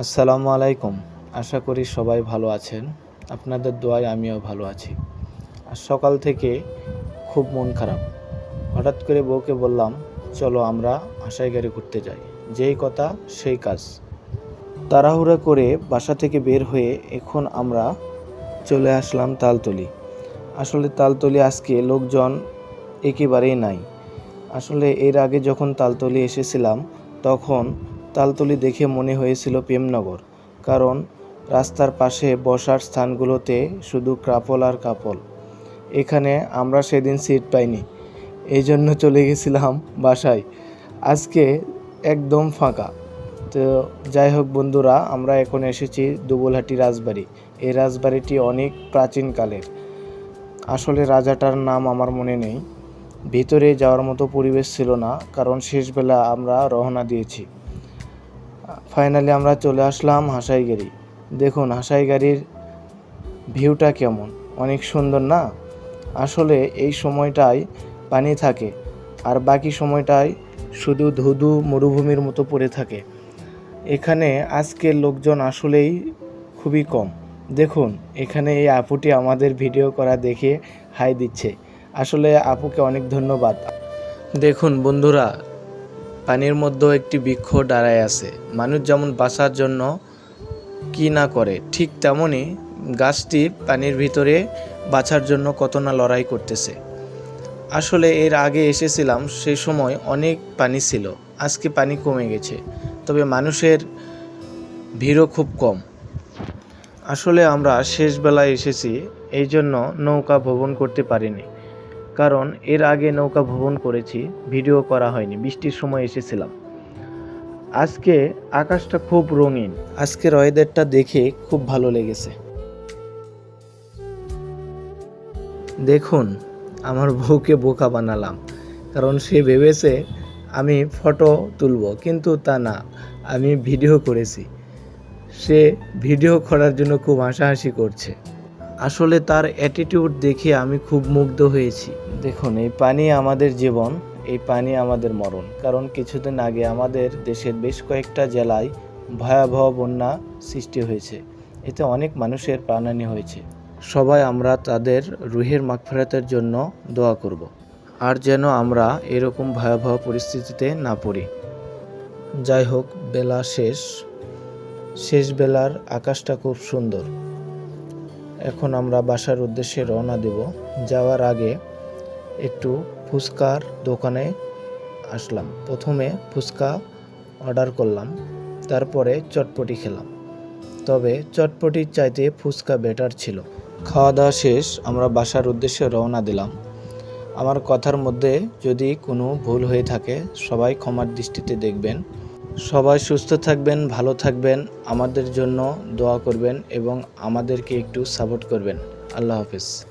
আসসালামু আলাইকুম। আশা করি সবাই ভালো আছেন। আপনাদের দোয়ায় আমিও ভালো আছি। আর সকাল থেকে খুব মন খারাপ। হঠাৎ করে বউকে বললাম, চলো আমরা আশাই গাড়ি ঘুরতে যাই। যেই কথা, সেই কাজ। তাড়াহুড়া করে বাসা থেকে বের হয়ে এখন আমরা চলে আসলাম তালতলি। আসলে তালতলি আজকে লোকজন একেবারেই নাই। আসলে এর আগে যখন তালতলি এসেছিলাম, তখন তালতলি দেখে মনে হয়েছিল প্রেমনগর, কারণ রাস্তার পাশে বসার স্থানগুলোতে শুধু কাপল আর কাপল। এখানে আমরা সেদিন সিট পাইনি এই জন্য চলে গেছিলাম বাসায়। আজকে একদম ফাঁকা। তো যাই হোক বন্ধুরা, আমরা এখন এসেছি দুবলহাটি রাজবাড়ি। এই রাজবাড়িটি অনেক প্রাচীনকালের আসলে রাজাটার নাম আমার মনে নেই। ভিতরে যাওয়ার মতো পরিবেশ ছিল না, কারণ শেষবেলা আমরা রওনা দিয়েছি। ফাইনালি আমরা চলে আসলাম হাসাইগাড়ি দেখুন হাসাইগাড়ির ভিউটা কেমন? অনেক সুন্দর না? আসলে এই সময়টায় পানি থাকে, আর বাকি সময়টায় শুধু ধুধু মরুভূমির মতো পড়ে থাকে। এখানে আজকের লোকজন আসলেই খুবই কম। দেখুন, এখানে এই আপুটি আমাদের ভিডিও করা দেখে হাই দিচ্ছে। আসলে আপুকে অনেক ধন্যবাদ। দেখুন, বন্ধুরা পানির মধ্যেও একটি বৃক্ষ দাঁড়ায় আছে। মানুষ যেমন বাঁচার জন্য কি না করে, ঠিক তেমনই গাছটি পানির ভিতরে বাঁচার জন্য কত না লড়াই করতেছে। আসলে এর আগে এসেছিলাম সেই সময় অনেক পানি ছিল। আজকে পানি কমে গেছে, তবে মানুষের ভিড়ও খুব কম। আসলে আমরা শেষ বেলায় এসেছি এই জন্য নৌকা ভ্রমণ করতে পারিনি। কারণ এর আগে নৌকা ভ্রমণ করেছি, ভিডিও করা হয়নি, বৃষ্টির সময় এসেছিলাম। আজকে আকাশটা খুব রঙিন, আজকের ওয়েদারটা দেখে খুব ভালো লেগেছে। দেখুন, আমার বউকে বোকা বানালাম, কারণ সে ভেবেছে আমি ফটো তুলব, কিন্তু তা না, আমি ভিডিও করেছি। সে ভিডিও করার জন্য খুব হাসাহাসি করছে। আসলে তার অ্যাটিটিউড দেখে আমি খুব মুগ্ধ হয়েছি। দেখুন, এই পানি আমাদের জীবন, এই পানি আমাদের মরণ। কারণ কিছুদিন আগে আমাদের দেশের বেশ কয়েকটা জেলায় ভয়াবহ বন্যা সৃষ্টি হয়েছে। এতে অনেক মানুষের প্রাণহানি হয়েছে। সবাই আমরা তাদের রুহের মাগফেরাতের জন্য দোয়া করব। আর যেন আমরা এরকম ভয়াবহ পরিস্থিতিতে না পড়ি। যাই হোক, বেলা শেষ। শেষ বেলার আকাশটা খুব সুন্দর। এখন আমরা বাসার উদ্দেশ্যে রওনা দেব। যাওয়ার আগে একটু ফুচকার দোকানে আসলাম। প্রথমে ফুচকা অর্ডার করলাম, তারপরে চটপটি খেলাম। তবে চটপটির চাইতে ফুচকা বেটার ছিল। খাওয়া দাওয়া শেষ, আমরা বাসার উদ্দেশ্যে রওনা দিলাম। আমার কথার মধ্যে যদি কোনো ভুল হয়ে থাকে, সবাই ক্ষমার দৃষ্টিতে দেখবেন। সবাই সুস্থ থাকবেন, ভালো থাকবেন, আমাদের জন্য দোয়া করবেন এবং আমাদেরকে একটু সাপোর্ট করবেন। আল্লাহ হাফিজ।